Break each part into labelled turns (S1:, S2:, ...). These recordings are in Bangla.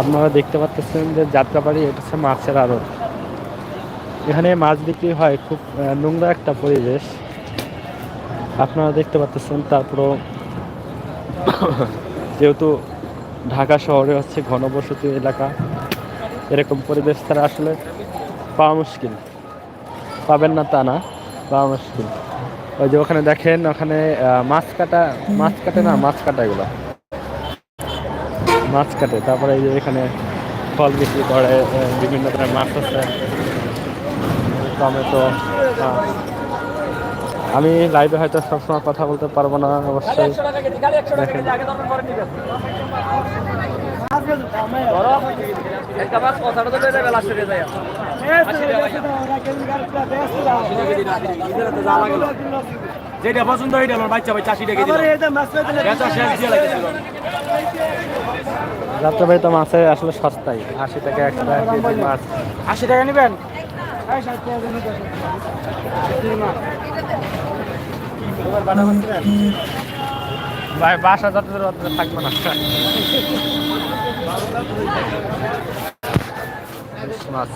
S1: আপনারা দেখতে পাচ্ছেন যে যাত্রাবাড়ি, এটা হচ্ছে মাছের আড়ত। এখানে মাছ বিক্রি হয় খুব নোংরা একটা পরিবেশ। আপনারা দেখতে পাচ্ছেন তারপরও যেহেতু ঢাকা শহরে হচ্ছে ঘনবসতি এলাকা, এরকম পরিবেশ তারা আসলে পাওয়া মুশকিল। পাবেন না তা না, পাওয়া মুশকিল। ওই যে ওখানে দেখেন, ওখানে মাছ কাটা, মাছ কাটে না, মাছ কাটা এগুলো। মাছ কাটে, তারপরে এই যে এখানে ফল বিক্রি করে বিভিন্ন ধরনের মাছ আছে। টমেটো আমি লাইভে হয়তো সবসময় কথা বলতে পারব না, অবশ্যই দেখেন।
S2: যেটা পছন্দ হইটা আমার বাচ্চা ভাই চাষি ডেকে
S1: যাত্রাবাড়ি তো মাছে আসলে সস্তাই আশি টাকা একশো টাকা মাছ।
S2: আশি টাকা নেবেন?
S1: ভাই বাসা যাতে থাকবে না। ইলিশ মাছ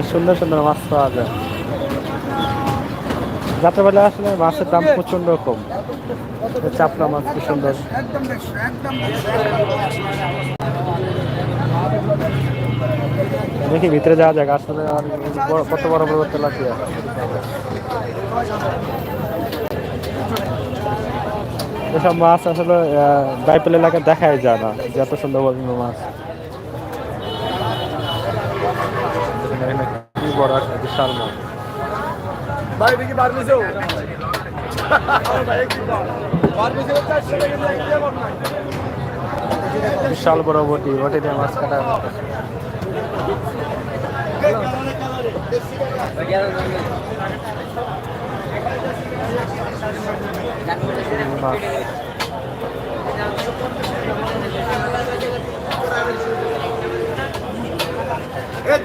S1: হ্যাঁ, সুন্দর সুন্দর মাছ পাওয়া যায়। যাত্রাবেলা আসলে মাছের দাম প্রচণ্ড কম। চাপলা মাছ কি সুন্দর। দেখি ভিতরে যাওয়া যাক আসলে আর কত বড় বড় তেলাপিয়া এসব মাছ আসলে বাইপেল এলাকায় দেখাই যায় না যে এত সুন্দর মাছ এখানে কি বড় বিশাল মাছ
S2: ভাই দেখি বার মিশো বার মিশো চারশো টাকা দিয়ে দিয়ে বল না
S1: বিশাল বড় বটি বটি মাছ কাটা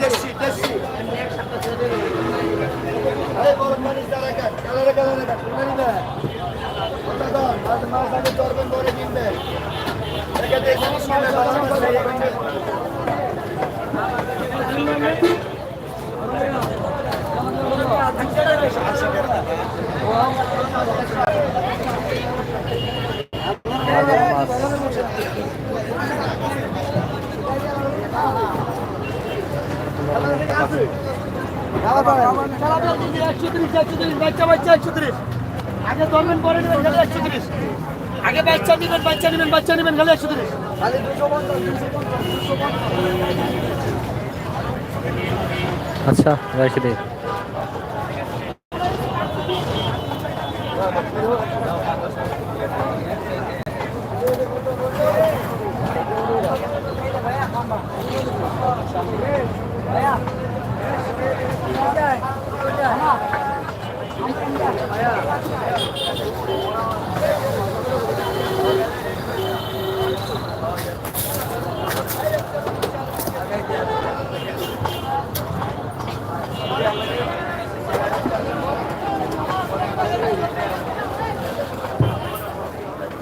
S2: দেশি দেশি এই বড় মানুষ যারা কাট কালারে কালারে
S3: আগে ধরবেন পরে নেবেন খালি একশো তিরিশ আগে বাচ্চা নেবেন বাচ্চা নেবেন বাচ্চা নেবেন খালি একশো তিরিশ
S1: আচ্ছা রেখে দিই